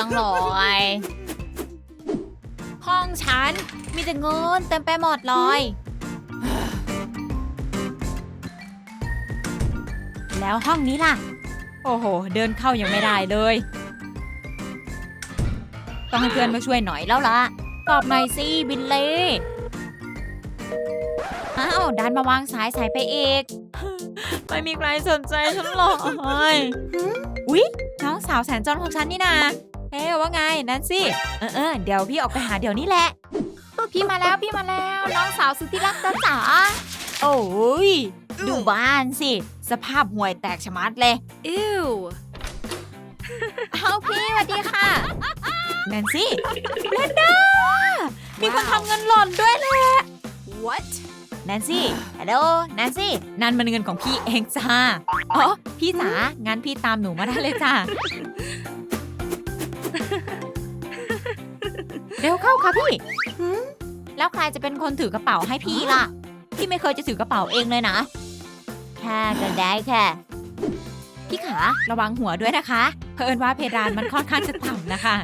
ต้องลอย ห้องฉัน มีแต่เงินเต็มไปหมดเลยแล้วห้องนี้ล่ะ โอ้โห เดินเข้ายังไม่ได้เลย ต้องให้เพื่อนมาช่วยหน่อยแล้วล่ะ ตอบหน่อยสิบินเล่อ้าวดันมาวางสายสายไปเอกไม่มีใครสนใจฉันหรอกอุ๊ยน้องสาวแสนจนของฉันนี่นา เอ๊ะว่าไงนั่นสิเออเออเดี๋ยวพี่ออกไปหาเดี๋ยวนี้แหละ พี่มาแล้วพี่มาแล้วน้องสาวสุดที่รักจ้าจ๋าโอ้ยดูบ้านสิ สภาพห่วยแตกชะมัดเลย อิวเอาพี่สวัสดีค่ะแนนซี่เบลนด้ามีคนทำเงินหล่นด้วยแหละ what แนนซี่ฮัลโหลแนนซี่นั่นมันเงินของพี่เองจ้า อ๋อ พี่จ๋างั้นพี่ตามหนูมาได้เลยจ้า เร็วเข้าค่ะพี่แล้วใครจะเป็นคนถือกระเป๋าให้พี่ล่ะ พี่ไม่เคยจะถือกระเป๋าเองเลยนะแค่ก็ได้แค่พี่ขาระวังหัวด้วยนะคะเพิ่นว่าเพดานมันค่อนข้างจะต่ำนะคะ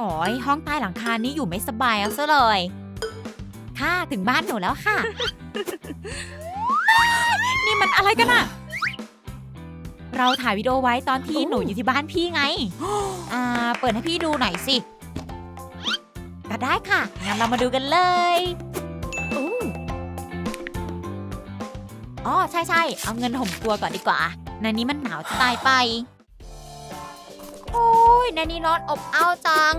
อ๋อยห้องใต้หลังคานี้อยู่ไม่สบายเอาซะเลยค่ะถึงบ้านหนูแล้วค่ะ นี่มันอะไรกันอะเราถ่ายวิดีโอไว้ตอนที่หนูอยู่ที่บ้านพี่ไง อ่า เปิดให้พี่ดูหน่อยสิ งั้นเรามาดูกันเลยอู้อ๋อใช่ใช่ๆเอาเงินห่มตัวก่อนดีกว่า ในนี้มันหนาวจะตายไป โอ้ยในนี้ร้อนอบอ้าวจัง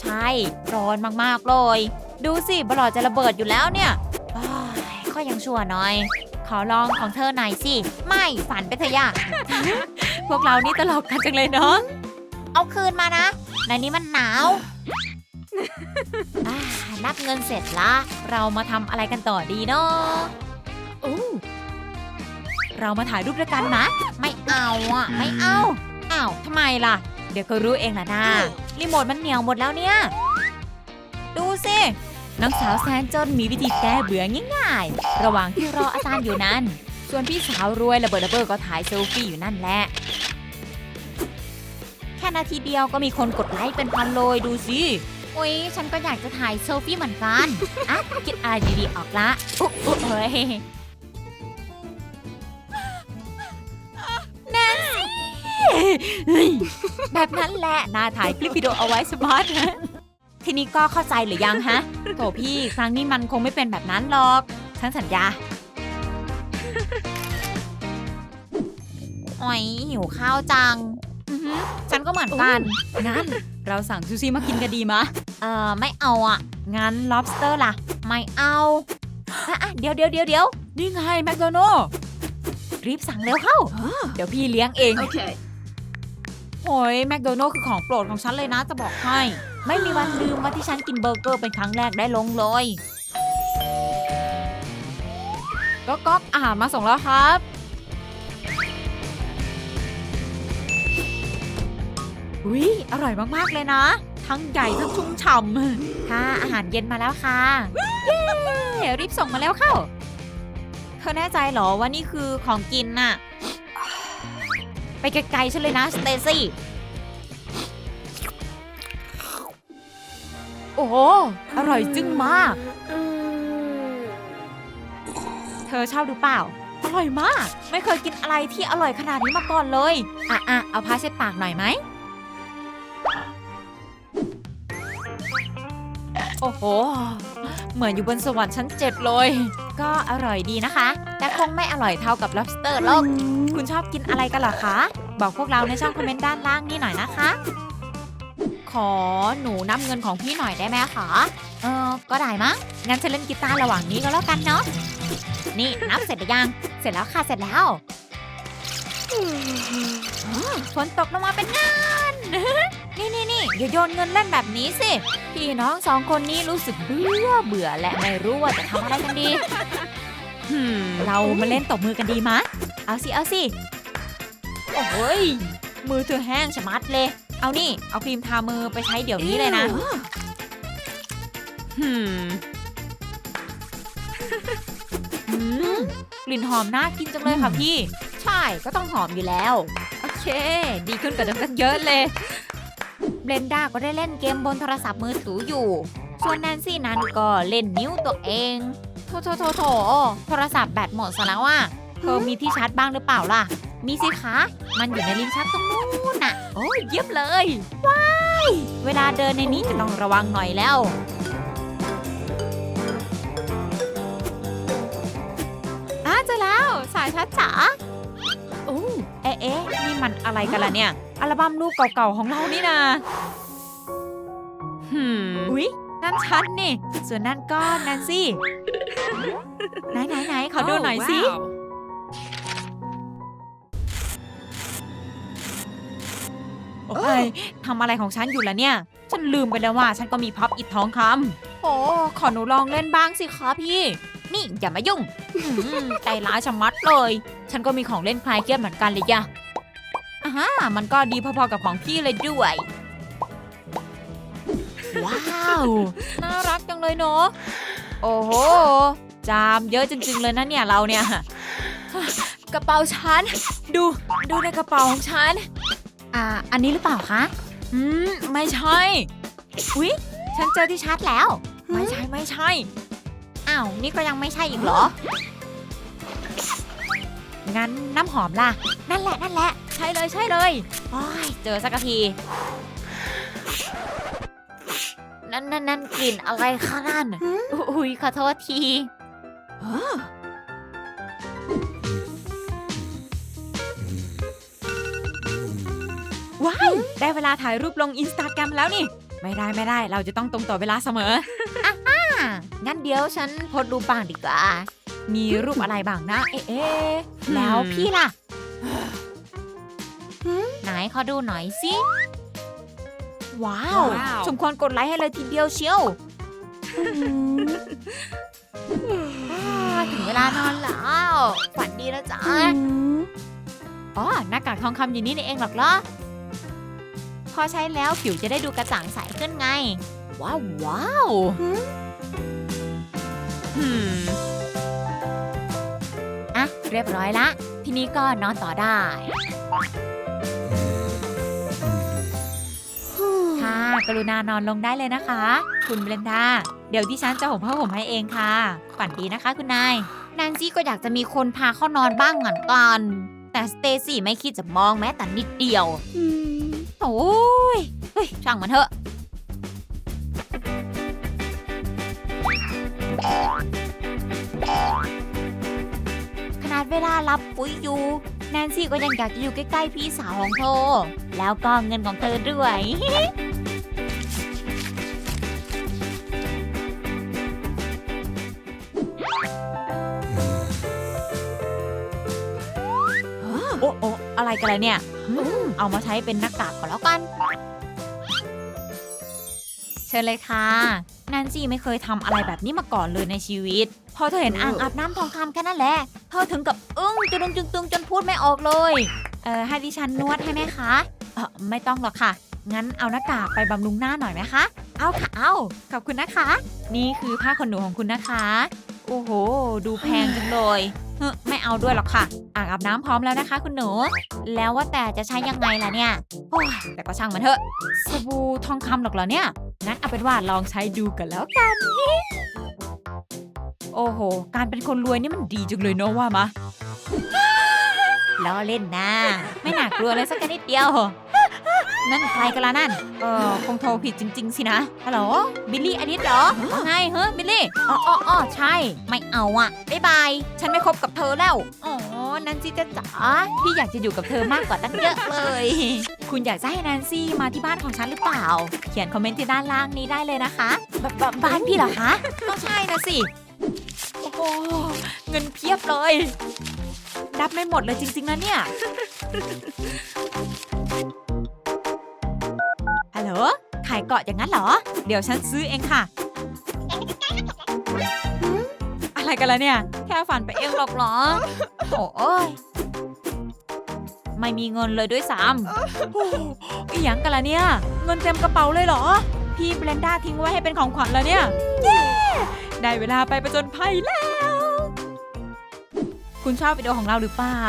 ใช่ ร้อนมากๆเลย ดูสิบลอดจะระเบิดอยู่แล้วเนี่ยอ้ายก็ยังชั่วหน่อย ขอลองของเธอหน่อยสิ ไม่ฝันไปเถอะย่าพวกเรานี่ตลกกันจังเลยเนาะเอาคืนมานะในนี้มันหนาวอ่า นับเงินเสร็จละ เรามาทำอะไรกันต่อดีเนาะอู้เรามาถ่ายรูปด้วยกันนะ ไม่เอาอะ ไม่เอาอ้าวทำไมล่ะ เดี๋ยวก็รู้เองล่ะนะรีโมทมันเหนียวหมดแล้วเนี่ย ดูสิน้องสาวแสนจนมีวิธีแก้เบื่อง่ายๆ ระหว่างที่รออาจารย์อยู่นั้น ส่วนพี่สาวรวยระเบิดระเบ้อก็ถ่ายเซลฟี่อยู่นั่นแหละ แค่นาทีเดียวก็มีคนกดไลค์เป็นพันเลยดูสิ อุ๊ยฉันก็อยากจะถ่ายเซลฟี่เหมือนกัน อะ คิดอะไรดีๆออกละอุ๊บอุ๊บเฮ้ยแนนซี่เฮ้ยแบบนั้นแหละน่าถ่ายคลิปวิดีโอเอาไว้สมาร์ทนะทีนี้ก็เข้าใจหรือยังฮะโถพี่ครั้งนี้มันคงไม่เป็นแบบนั้นหรอก ฉันสัญญาโอ้ยหิวข้าวจังอือหือฉันก็เหมือนกัน งั้น เราสั่งซูชิมากินกันดีมะ เอ่อไม่เอาอะ งั้น lobster ล่ะ ไม่เอาอะอะเดี๋ยวเดี๋ยวเดี๋ยวเดี๋ยวนี่ไงแมคโดนัลรีบสั่งเร็วเข้า เดี๋ยวพี่เลี้ยงเอง okay โอ้ยแมคโดนัลคือของโปรดของฉันเลยนะจะบอกให้ ไม่มีวันลืมว่าที่ฉันกินเบอร์เกอร์เป็นครั้งแรกได้ลงเลยก็ก๊อกอาหารมาส่งแล้วครับ อุ้ยอร่อยมาก ๆ เลยนะ ทั้งใหญ่ทั้งชุ่มฉ่ำค่ะ อาหารเย็นมาแล้วค่ะเย้รีบส่งมาแล้วเข้า เธอแน่ใจเหรอว่านี่คือของกินน่ะ ไปไกลๆฉันเลยนะสเตซี่ โอ้โหอร่อยจึ้งมาก เธอชอบหรือเปล่า อร่อยมาก ไม่เคยกินอะไรที่อร่อยขนาดนี้มาก่อนเลย อะอะเอาผ้าเช็ดปากหน่อยไหม โอ้โห เหมือนอยู่บนสวรรค์ชั้นเจ็ดเลย ก็อร่อยดีนะคะ แต่คงไม่อร่อยเท่ากับ lobster หรอกคุณชอบกินอะไรกันเหรอคะ บอกพวกเราในช่องคอมเมนต์ด้านล่างนี่หน่อยนะคะ ขอหนูนับเงินของพี่หน่อยได้ไหมคะ เออก็ได้มั้ง งั้นฉันเล่นกีตาร์ระหว่างนี้ก็แล้วกันเนาะ นี่นับเสร็จหรือยัง เสร็จแล้วค่ะ เสร็จแล้วอ๋อฝนตกลงมาเป็นงาน นี่นี่นี่อย่าโยนเงินเล่นแบบนี้สิ พี่น้องสองคนนี้รู้สึกเบื่อเบื่อและไม่รู้ว่าจะทำอะไรกันดีหืมเรามาเล่นตบมือกันดีมะ เอาสิ เอาสิ โอ้ย มือเธอแห้งชะมัดเลย เอานี่ เอาครีมทามือไปใช้เดี๋ยวนี้เลยนะหืมอืมกลิ่นหอมน่ากินจังเลยค่ะพี่ ใช่ก็ต้องหอมอยู่แล้ว โอเค ดีขึ้นกว่าเดิมตั้งเยอะเลย เบลนด้าก็ได้เล่นเกมบนโทรศัพท์มือถืออยู่ ส่วนแนนซี่นั้นก็เล่นนิ้วตัวเองโถโถโถโถโทรศัพท์แบตหมดซะแล้วอะเธอมีที่ชาร์จบ้างหรือเปล่าล่ะ มีสิคะ มันอยู่ในลิ้นชักตรงนู้นน่ะ โอ้ยเยี่ยมเลย ว้าย เวลาเดินในนี้จะต้องระวังหน่อยแล้ว อ้าเจอแล้ว สายชัดจ๋าโอ้เอ๊ะเอ๊ะนี่มันอะไรกันล่ะเนี่ย อัลบั้มรูปเก่าๆของเรานี่นะ นั่นฉันนี่ ส่วนนั่นก็แนนซี่ ไหนไหนไหนขอดูหน่อยสิ โอ้ยทำอะไรของฉันอยู่ล่ะเนี่ย ฉันลืมไปแล้วว่าฉันก็มีพับอิดทองคำโอ้ขอหนูลองเล่นบ้างสิคะพี่ นี่อย่ามายุ่งอืมใจร้ายชะมัดเลย ฉันก็มีของเล่นคลายเครียดเหมือนกันเลยจ้ะอ่าฮะมันก็ดีพอๆกับของพี่เลยด้วย ว้าว น่ารักจังเลยเนาะ โอ้โห จามเยอะจริง ๆ เลยนะเนี่ยเราเนี่ย กระเป๋าฉัน ดู ดูในกระเป๋าของฉัน อ่า อันนี้หรือเปล่าคะ อืม ไม่ใช่ อุ๊ย ฉันเจอที่ชาร์จแล้ว ไม่ใช่ไม่ใช่ อ้าว นี่ก็ยังไม่ใช่อีกเหรอ งั้นน้ำหอมล่ะ นั่นแหละนั่นแหละ ใช่เลยใช่เลยโอ้ยเจอสักที นั่นนั่นนั่นกลิ่นอะไรคะนั่นอุ้ยขอโทษทีว้ายได้เวลาถ่ายรูปลงอินสตาแกรมแล้วนี่ ไม่ได้ไม่ได้เราจะต้องตรงต่อเวลาเสมออะงั้นเดี๋ยวฉันโพสต์รูปบ้างดีกว่า มีรูปอะไรบ้างนะ เอ๊ะเอ๊ะแล้วพี่ล่ะ ไหนขอดูหน่อยสิ ว้าวว้าว สมควรกดไลค์ให้เลยทีเดียวเชียวอ่าถึงเวลานอนแล้วฝันดีแล้วจ้าอ๋อหน้ากากทองคำอยู่นี่นี่เองหรอกเหรอ พอใช้แล้วผิวจะได้ดูกระจ่างใสขึ้นไง ว้าวว้าวหืมอะ เรียบร้อยละ ทีนี้ก็นอนต่อได้ กรุณานอนลงได้เลยนะคะ คุณเบรนดา เดี๋ยวที่ฉันจะห่มผ้าห่มให้เองค่ะ ฝันดีนะคะคุณนายแนนซี่ก็อยากจะมีคนพาเข้านอนบ้างเหมือนกัน แต่สเตซี่ไม่คิดจะมองแม้แต่นิดเดียวโอ้ยเฮ้ยช่างมันเถอะขนาดเวลารับปุ๋ยอยู่แนนซี่ก็ยังอยากจะอยู่ใกล้ๆพี่สาวของเธอ แล้วก็เงินของเธอด้วย อ้โอ้อะไรกันล่ะเนี่ยอืมเอามาใช้เป็นหน้ากากก่อนแล้วกัน เชิญเลยค่ะแนนซี่ไม่เคยทำอะไรแบบนี้มาก่อนเลยในชีวิต พอเธอเห็นอ่างอาบน้ำทองคำแค่นั้นแหละ เธอถึงกับอึ้งจุดงจึงตึงจนพูดไม่ออกเลย เออให้ดิฉันนวดให้ไหมคะ เออไม่ต้องหรอกค่ะ งั้นเอาหน้ากากไปบำรุงหน้าหน่อยไหมคะ เอาค่ะ เอา ขอบคุณนะคะ นี่คือผ้าขนหนูของคุณนะคะ โอ้โห ดูแพงจังเลย เฮ้ไม่เอาด้วยหรอกค่ะ อ่างอาบน้ำพร้อมแล้วนะคะ คุณหนู แล้วว่าแต่จะใช้ยังไงล่ะเนี่ย โอ้ยแต่ก็ช่างมันเถอะ สบู่ทองคำหรอกเหรอเนี่ย งั้นเอาเป็นว่าลองใช้ดูกันแล้วกัน โอ้โห การเป็นคนรวยนี่มันดีจังเลยเนาะว่ามาล้อเล่นนะ ไม่น่ากลัวเลยสักนิดเดียว นั่นใครกันล่ะนั่น เออคงโทรผิดจริง ๆ สินะ ฮัลโหล บิลลี่อนิดเหรอว่าไงเฮ้ยบิลลี่ อ๋ออ๋อออใช่ ไม่เอาอะบ๊ายบาย ฉันไม่คบกับเธอแล้ว อ๋อ นันซี่จ้าจ๋าพี่อยากจะอยู่กับเธอมากกว่าตั้งเยอะเลย คุณอยากจะให้แนนซี่มาที่บ้านของฉันหรือเปล่า เขียนคอมเมนต์ที่ด้านล่างนี้ได้เลยนะคะบบบบ้านพี่เหรอคะ ก็ใช่นะสิ โอ้โห เงินเพียบเลยนับไม่หมดเลยจริง ๆนะเนี่ยายเกาะอย่างนั้นเหรอ เดี๋ยวฉันซื้อเองค่ะ อะไรกันล่ะเนี่ย แค่ฝันไปเองหรอกเหรอ โอ้ยไม่มีเงินเลยด้วยซ้ำโอ้อีหยังกันล่ะเนี่ย เงินเต็มกระเป๋าเลยเหรอ พี่เบรนด้าทิ้งไว้ให้เป็นของขวัญแล้วเนี่ย เย้ ได้เวลาไปประจนภัยแล้วโคุณชอบวิดีโอของเราหรือเปล่า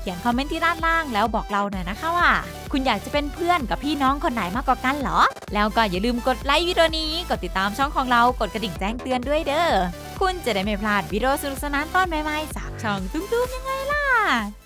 เขียนคอมเมนต์ที่ด้านล่างแล้วบอกเราหน่อยนะคะว่า คุณอยากจะเป็นเพื่อนกับพี่น้องคนไหนมากกว่ากันเหรอ แล้วก็อย่าลืมกดไลค์วิดีโอนี้ กดติดตามช่องของเรา กดกระดิ่งแจ้งเตือนด้วยเด้อ คุณจะได้ไม่พลาดวิดีโอสนุกสนานตอนใหม่ๆจากช่องตุ้มๆยังไงล่ะ